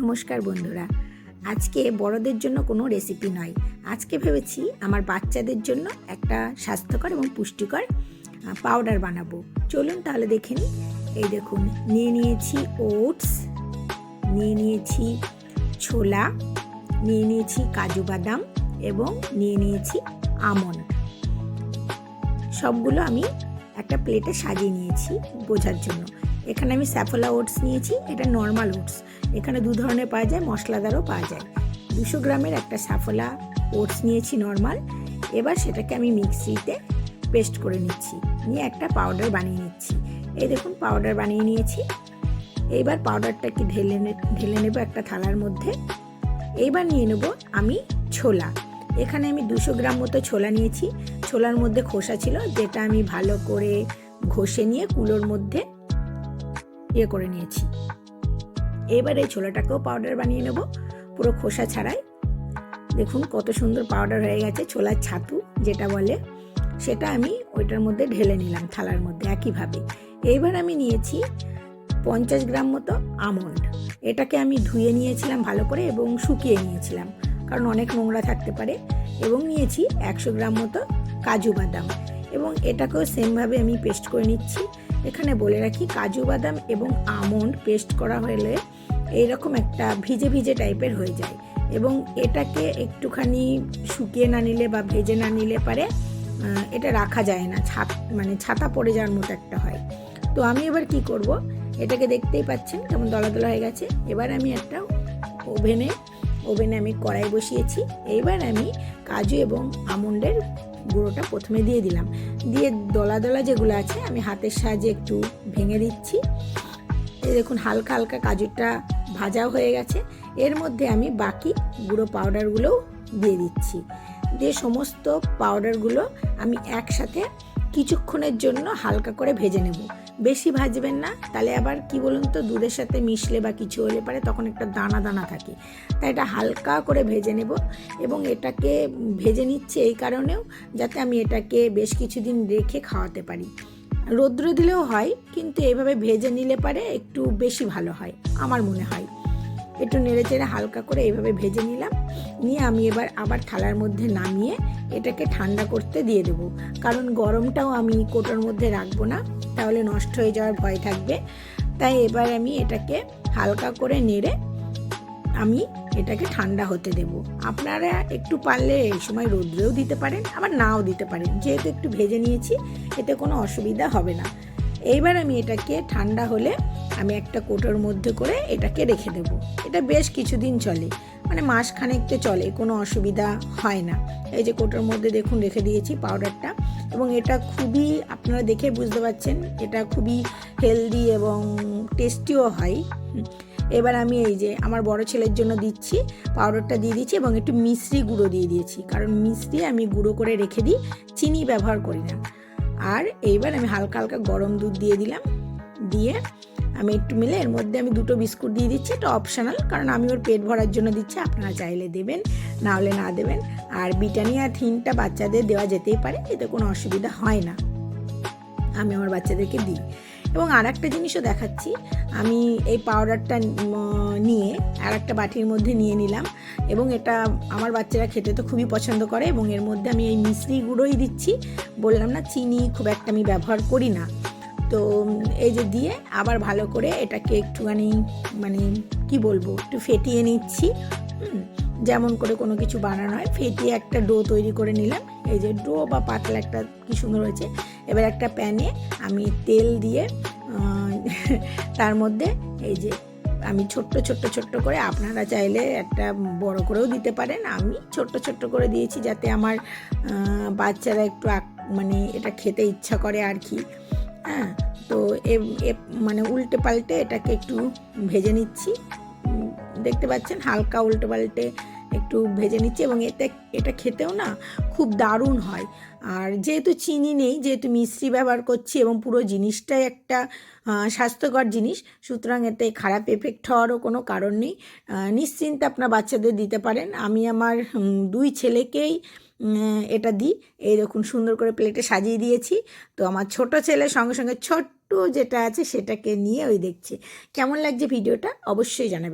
নমস্কার বন্ধুরা। আজকে বড়দের জন্য কোনো রেসিপি নয়। আজকে ভেবেছি আমার বাচ্চাদের জন্য একটা স্বাস্থ্যকর এবং পুষ্টিকর পাউডার বানাবো। চলুন তাহলে দেখে নিই। এই দেখুন, নিয়ে নিয়েছি ওটস নিয়ে নিয়েছি ছোলা, নিয়ে নিয়েছি কাজু বাদাম এবং নিয়ে নিয়েছি আমন্ড সবগুলো আমি একটা প্লেটে সাজিয়ে নিয়েছি বোঝার জন্য। এখানে আমি স্যাফোলা ওটস নিয়েছি, এটা নর্মাল ওটস এখানে দু ধরনের পাওয়া যায়, মশলাদারও পাওয়া যায়। দুশো গ্রামের একটা সাফোলা ওটস নিয়েছি নর্মাল। এবার সেটাকে আমি মিক্সিতে পেস্ট করে নিচ্ছি। নিয়ে একটা পাউডার বানিয়ে নিচ্ছি। এই দেখুন, পাউডার বানিয়ে নিয়েছি। এইবার পাউডারটাকে ঢেলে ঢেলে নেব একটা থালার মধ্যে। এইবার নিয়ে নেব আমি ছোলা। এখানে আমি দুশো গ্রাম মতো ছোলা নিয়েছি। ছোলার মধ্যে খোসা ছিল, যেটা আমি ভালো করে ঘষে নিয়ে কুলোর মধ্যে ইয়ে করে নিয়েছি। এবার এই ছোলাটাকেও পাউডার বানিয়ে নেব, পুরো খোসা ছাড়াই। দেখুন কত সুন্দর পাউডার হয়ে গেছে, ছোলার ছাতু যেটা বলে, সেটা আমি ওইটার মধ্যে ঢেলে নিলাম থালার মধ্যে একইভাবে। এইবার আমি নিয়েছি পঞ্চাশ গ্রাম মতো আমন্ড। এটাকে আমি ধুয়ে নিয়েছিলাম ভালো করে এবং শুকিয়ে নিয়েছিলাম, কারণ অনেক নোংরা থাকতে পারে। এবং নিয়েছি একশো গ্রাম মতো কাজু বাদাম এবং এটাকেও সেমভাবে আমি পেস্ট করে নিচ্ছি। এখানে বলে রাখি কাজু বাদাম এবং আমন্ড পেস্ট করা হলে এইরকম একটা ভিজে ভিজে টাইপের হয়ে যায়। এবং এটাকে একটুখানি শুকিয়ে না নিলে বা ভেজে না নিলে পারে এটা রাখা যায় না ছাত মানে ছাতা পড়ে যাওয়ার মতো একটা হয়। তো আমি এবার কি করব? এটাকে দেখতেই পাচ্ছেন কেমন দলা দলা হয়ে গেছে। এবার আমি একটা ওভেনে ওভেনে আমি কড়াই বসিয়েছি। এইবার আমি কাজু এবং আমন্ডের গুঁড়োটা প্রথমে দিয়ে দিলাম। দিয়ে দলা দলা যেগুলো আছে, আমি হাতের সাহায্যে একটু ভেঙে দিচ্ছি। এই দেখুন, হালকা হালকা কাজুটা ভাজাও হয়ে গেছে। এর মধ্যে আমি বাকি গুঁড়ো পাউডারগুলোও দিয়ে দিচ্ছি। দিয়ে সমস্ত পাউডারগুলো আমি একসাথে কিছুক্ষণের জন্য হালকা করে ভেজে নেব। বেশি ভাজবেন না, তাহলে আবার কি বলুন তো, দুধের সাথে মিশলে বা কিছু হলে পারে তখন একটা দানা দানা থাকে। তাই এটা হালকা করে ভেজে নেব এবং এটাকে ভেজে নিচ্ছে এই কারণেও যাতে আমি এটাকে বেশ কিছুদিন রেখে খাওয়াতে পারি। রৌদ্র দিলেও হয়, কিন্তু এভাবে ভেজে নিলে পারে একটু বেশি ভালো হয়, আমার মনে হয়। একটু নেড়ে চেড়ে হালকা করে এইভাবে ভেজে নিলাম। নিয়ে আমি এবার আবার থালার মধ্যে নামিয়ে এটাকে ঠান্ডা করতে দিয়ে দেবো। কারণ গরমটাও আমি কোটোর মধ্যে রাখব না, তাহলে নষ্ট হয়ে যাওয়ার ভয় থাকবে। তাই এবার আমি এটাকে হালকা করে নেড়ে আমি এটাকে ঠান্ডা হতে দেব। আপনারা একটু পারলে এই সময় রোদ্রেও দিতে পারেন, আবার নাও দিতে পারেন। যেহেতু একটু ভেজে নিয়েছি, এতে কোনো অসুবিধা হবে না। এইবার আমি এটাকে ঠান্ডা হলে আমি একটা কোটোর মধ্যে করে এটাকে রেখে দেব। এটা বেশ কিছুদিন চলে মানে মাস খানেকতে চলে, কোনো অসুবিধা হয় না। এই যে কোটোর মধ্যে দেখুন, রেখে দিয়েছি পাউডারটা। এবং এটা খুবই, আপনারা দেখে বুঝতে পারছেন, এটা খুবই হেলদি এবং টেস্টিও হয়। এবার আমি এই যে আমার বড় ছেলের জন্য দিচ্ছি পাউডারটা দিয়ে দিচ্ছি এবং একটু মিশ্রি গুঁড়ো দিয়ে দিয়েছি। কারণ মিশ্রি আমি গুঁড়ো করে রেখে দিই, চিনি ব্যবহার করি না। আর এইবার আমি হালকা হালকা গরম দুধ দিয়ে দিলাম। দিয়ে আমি একটু মিলে এর মধ্যে আমি দুটো বিস্কুট দিয়ে দিচ্ছি, এটা অপশনাল কারণ আমি ওর পেট ভরার জন্য দিচ্ছি, আপনারা চাইলে দেবেন, না হলে না দেবেন। আর বিটানিয়া থিনটা বাচ্চাদের দেওয়া যেতেই পারে, এতে কোনো অসুবিধা হয় না। আমি আমার বাচ্চাদেরকে দিই। এবং আর একটা জিনিসও দেখাচ্ছি। আমি এই পাউডারটা নিয়ে আর একটা বাটির মধ্যে নিয়ে নিলাম এবং এটা আমার বাচ্চারা খেতে তো খুবই পছন্দ করে এবং এর মধ্যে আমি এই মিশ্রি গুঁড়োই দিচ্ছি। বললাম না, চিনি খুব একটা আমি ব্যবহার করি না। তো এই যে দিয়ে আবার ভালো করে এটাকে একটুখানি মানে কি বলব, একটু ফেটিয়ে নিচ্ছি। যেমন করে কোনো কিছু বানানো হয়, ফেটিয়ে একটা ডো তৈরি করে নিলাম। এই যে ডো বা পাতলা একটা কি সুন্দর হয়েছে। এবার একটা প্যানে আমি তেল দিয়ে তার মধ্যে এই যে আমি ছোট্ট ছোট্ট ছোট্ট করে আপনারা চাইলে একটা বড় করেও দিতে পারেন। আমি ছোট্ট ছোট্ট করে দিয়েছি যাতে আমার বাচ্চারা একটু মানে এটা খেতে ইচ্ছা করে আর কি। হ্যাঁ তো এ মানে উল্টে পাল্টে এটাকে একটু ভেজে নিচ্ছি। দেখতে পাচ্ছেন হালকা উল্টে পাল্টে একটু ভেজে নিচ্ছি এবং এতে, এটা খেতেও না খুব দারুণ হয়। আর যেহেতু চিনি নেই, যেহেতু মিশ্রি ব্যবহার করছি এবং পুরো জিনিসটাই একটা স্বাস্থ্যকর জিনিস, সুতরাং এতে খারাপ এফেক্ট হওয়ারও কোনো কারণ নেই। নিশ্চিন্তে আপনার বাচ্চাদের দিতে পারেন। আমি আমার দুই ছেলেকেই এটা দিই। এইরকম সুন্দর করে প্লেটে সাজিয়ে দিয়েছি। তো আমার ছোট ছেলে সঙ্গে সঙ্গে ছোট্ট যেটা আছে সেটাকে নিয়ে ওই দেখছে। কেমন লাগছে ভিডিওটা? অবশ্যই জানাবে